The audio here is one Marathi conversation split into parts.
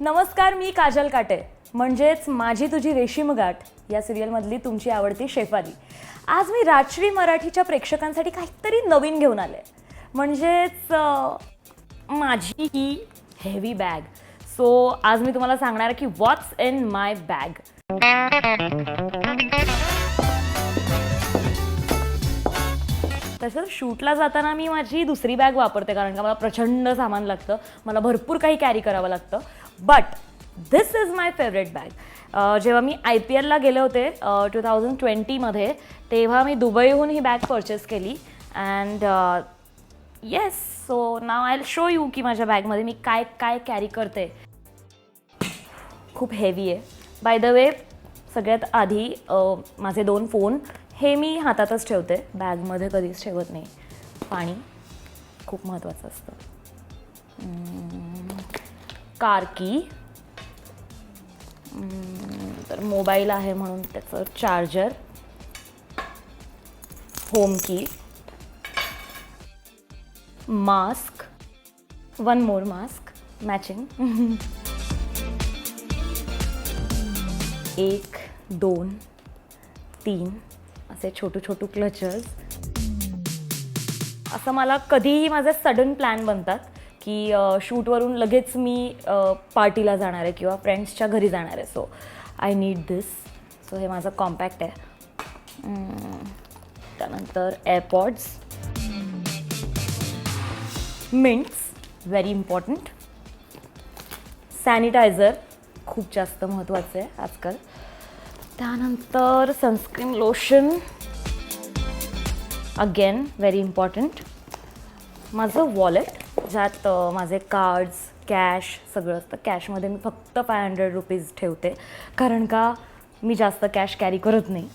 नमस्कार मी काजल काटे. म्हणजेच माझी तुझी रेशीम गाठ या सिरियलमधली तुमची आवडती शेफाली. आज मी राजश्री मराठीच्या प्रेक्षकांसाठी काहीतरी नवीन घेऊन आले. म्हणजेच माझी ही हेवी बॅग सो आज मी तुम्हाला सांगणार की व्हॉट्स इन माय बॅग तसंच शूटला जाताना मी माझी दुसरी बॅग वापरते कारण का मला प्रचंड सामान लागतं. मला भरपूर काही कॅरी करावं लागतं. But this is my favourite bag जेव्हा मी आय पी एलला गेले होते टू थाउजंड ट्वेंटीमध्ये तेव्हा मी दुबईहून ही बॅग परचेस केली. अँड येस सो नाव आय शो यू की माझ्या बॅगमध्ये मी काय काय कॅरी करते. खूप हेवी आहे. बाय द वे सगळ्यात आधी uh, माझे दोन फोन हे मी हातातच ठेवते. बॅगमध्ये कधीच ठेवत नाही. पाणी खूप महत्त्वाचं असतं. कार की. तर मोबाईल आहे म्हणून त्याचं चार्जर होम की mask one more mask matching एक दोन तीन. असे छोटू छोटू क्लचर्स असं मला कधीही माझे सडन प्लॅन बनतात. की शूटवरून लगेच मी पार्टीला जाणार आहे किंवा फ्रेंड्सच्या घरी जाणार आहे. So I need this so हे माझं कॉम्पॅक्ट आहे. त्यानंतर AirPods mints very important sanitiser खूप जास्त महत्त्वाचं आहे आजकाल. त्यानंतर sunscreen lotion again very important माझं वॉलेट ज्यात माझे कार्ड्स कॅश सगळं असतं. कॅशमध्ये मी फक्त फाय हंड्रेड रुपीज ठेवते. कारण का? मी जास्त कॅश कॅरी करत नाही.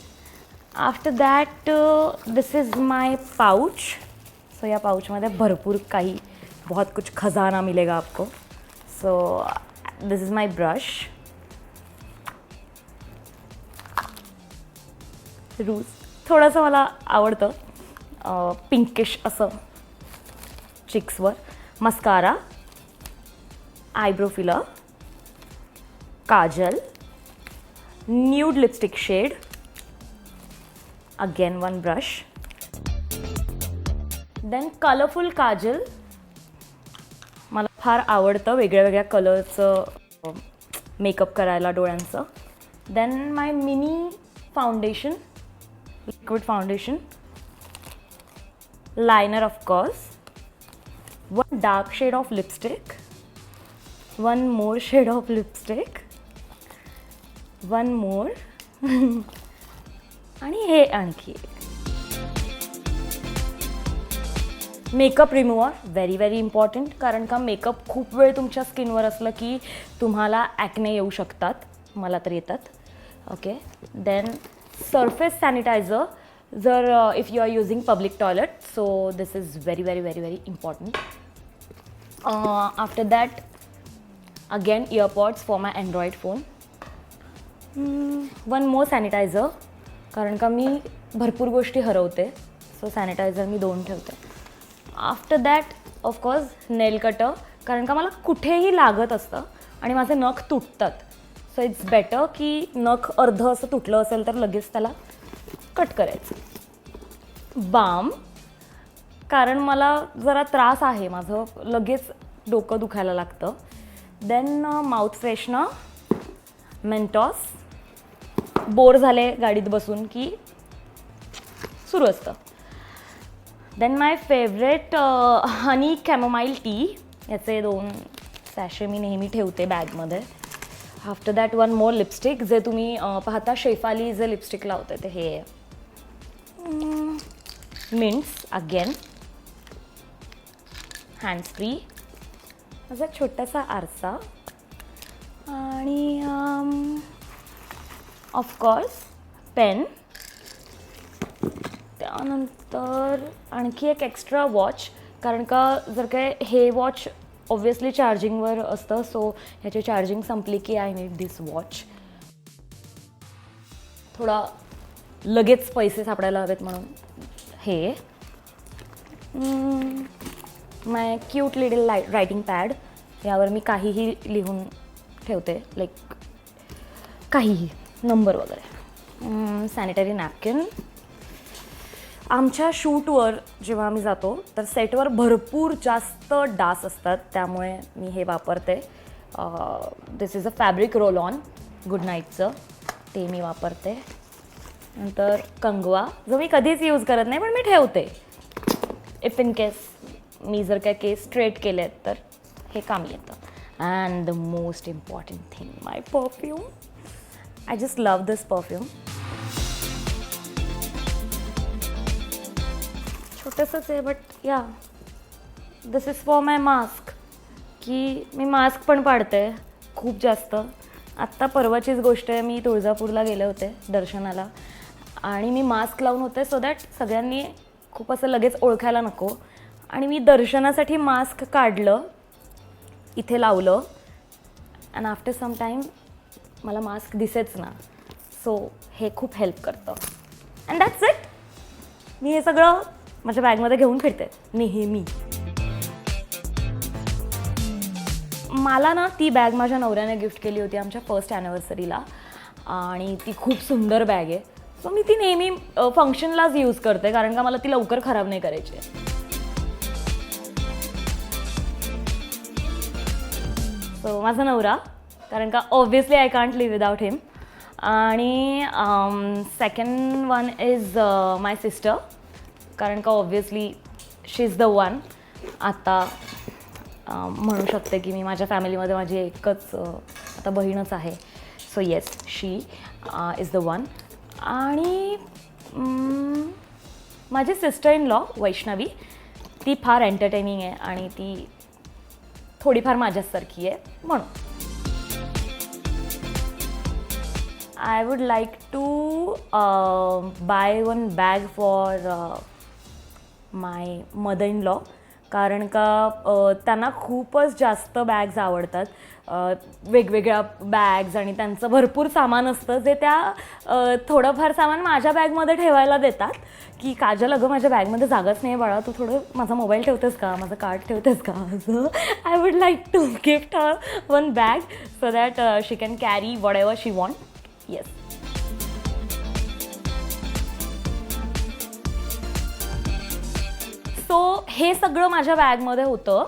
After that this is my pouch so या पाऊचमध्ये भरपूर काही बहुत कुछ खजाना मिलेगा आपको. So this is my brush rouge थोडंसं मला आवडतं पिंकिश असं चिक्सवर mascara eyebrow filler Kajal nude lipstick shade again one brush. Then colourful Kajal. मला फार आवडतं वेगळ्या वेगळ्या कलरचं मेकअप करायला डोळ्यांचं. Then my mini foundation liquid foundation liner of course one dark shade of lipstick one more shade of lipstick one more आणि हे आणखी एक. Makeup remover very very important कारण का मेकअप खूप वेळ तुमच्या स्किनवर असलं की तुम्हाला ॲक्ने येऊ शकतात. मला तर येतात. ओके देन सरफेस सॅनिटायझर जर if you are using public toilet so this is very very very very important after that again for for my phone. Phone one more sanitiser कारण का मी भरपूर गोष्टी हरवते. सो सॅनिटायझर मी दोन ठेवते. After that of course nail cutter कारण का मला कुठेही लागत असतं आणि माझे नख तुटतात. सो इट्स बेटर की नख अर्ध असं तुटलं असेल तर लगेच त्याला कट करायचं. बाम कारण मला जरा त्रास आहे माझं लगेच डोकं दुखायला लागतं. Then mouth freshener Mentos bore झाले गाडीत बसून की सुरू असतं. Then my favourite honey chamomile tea याचे दोन सॅशे मी नेहमी ठेवते बॅगमध्ये. After that one more lipstick जे तुम्ही uh, पाहता शेफाली जे लिपस्टिक लावते ते हे mm, mints again hands free माझा छोटासा आरसा. आणि ऑफकोर्स पेन त्यानंतर आणखी एक एक्स्ट्रा वॉच कारण का जर काय हे वॉच ऑब्वियसली चार्जिंगवर असतं सो ह्याची चार्जिंग संपली की आय नीड दिस वॉच थोडा लगेच पैसे सापडायला हवेत म्हणून हे. माय क्यूट लिडल लाय रायटिंग पॅड यावर मी काहीही लिहून ठेवते लाईक काहीही नंबर वगैरे. सॅनिटरी नॅपकिन आमच्या शूटवर जेव्हा आम्ही जातो तर सेटवर भरपूर जास्त डास असतात त्यामुळे मी हे वापरते. This is a fabric roll on good नाईटचं ते मी वापरते. नंतर कंगवा जो मी कधीच यूज करत नाही पण मी ठेवते. इफ इन केस मी जर काय केस स्ट्रेट केले आहेत तर हे काम येतं. And the most important thing my perfume I just love this perfume छोटंसंच आहे बट या this is for my mask की मी मास्क पण पाडते खूप जास्त. आत्ता परवाचीच गोष्ट आहे मी तुळजापूरला गेले होते दर्शनाला. आणि मी मास्क लावून होते सो दॅट सगळ्यांनी खूप असं लगेच ओळखायला नको. आणि मी दर्शनासाठी मास्क काढलं इथे लावलं. अँड आफ्टर सम टाईम मला मास्क दिसेच ना. सो हे खूप हेल्प करतं. अँड दॅट्स इट मी हे सगळं माझ्या बॅगमध्ये घेऊन फिरते. नेहमी. मला ना ती बॅग माझ्या नवऱ्याने गिफ्ट केली होती आमच्या फर्स्ट ॲनिव्हर्सरीला आणि ती खूप सुंदर बॅग आहे. सो मी ती नेहमी फंक्शनलाच यूज करते कारण का मला ती लवकर खराब नाही करायची. सो माझा नवरा कारण का obviously I can't live without him आणि second one is my sister कारण का obviously she is the one आता um, म्हणू शकते की मी माझ्या फॅमिलीमध्ये माझी एकच uh, आता बहीणच आहे. So yes she is the one आणि mm, माझी सिस्टर इन लॉ वैष्णवी ती फार एंटरटेनिंग आहे आणि ती थोडीफार माझ्यासारखी आहे म्हणून. I would like to buy one bag for my mother in law कारण का uh, त्यांना खूपच जास्त बॅग्स आवडतात. Uh, वेगवेगळ्या बॅग्स आणि त्यांचं भरपूर सामान असतं जे त्या uh, थोडंफार सामान माझ्या बॅगमध्ये ठेवायला देतात. की काजल अगं माझ्या बॅगमध्ये जागाच नाही बाळा. तू थोडं माझा मोबाईल ठेवतेस का? माझं कार्ड ठेवतेस का? असं. I would like to gift her one bag so that she can carry whatever she want yes so हे सगळं माझ्या बॅगमध्ये होतं.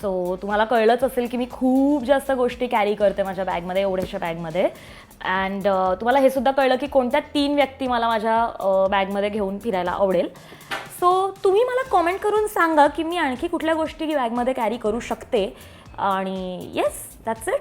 सो तुम्हाला कळलंच असेल की मी खूप जास्त गोष्टी कॅरी करते माझ्या बॅगमध्ये एवढ्याशा बॅगमध्ये. अँड uh, तुम्हाला हे सुद्धा कळलं की कोणत्या तीन व्यक्ती मला माझ्या बॅगमध्ये घेऊन फिरायला आवडेल. सो तुम्ही मला कॉमेंट करून सांगा की मी आणखी कुठल्या गोष्टी बॅगमध्ये कॅरी करू शकते. आणि येस दॅट्स इट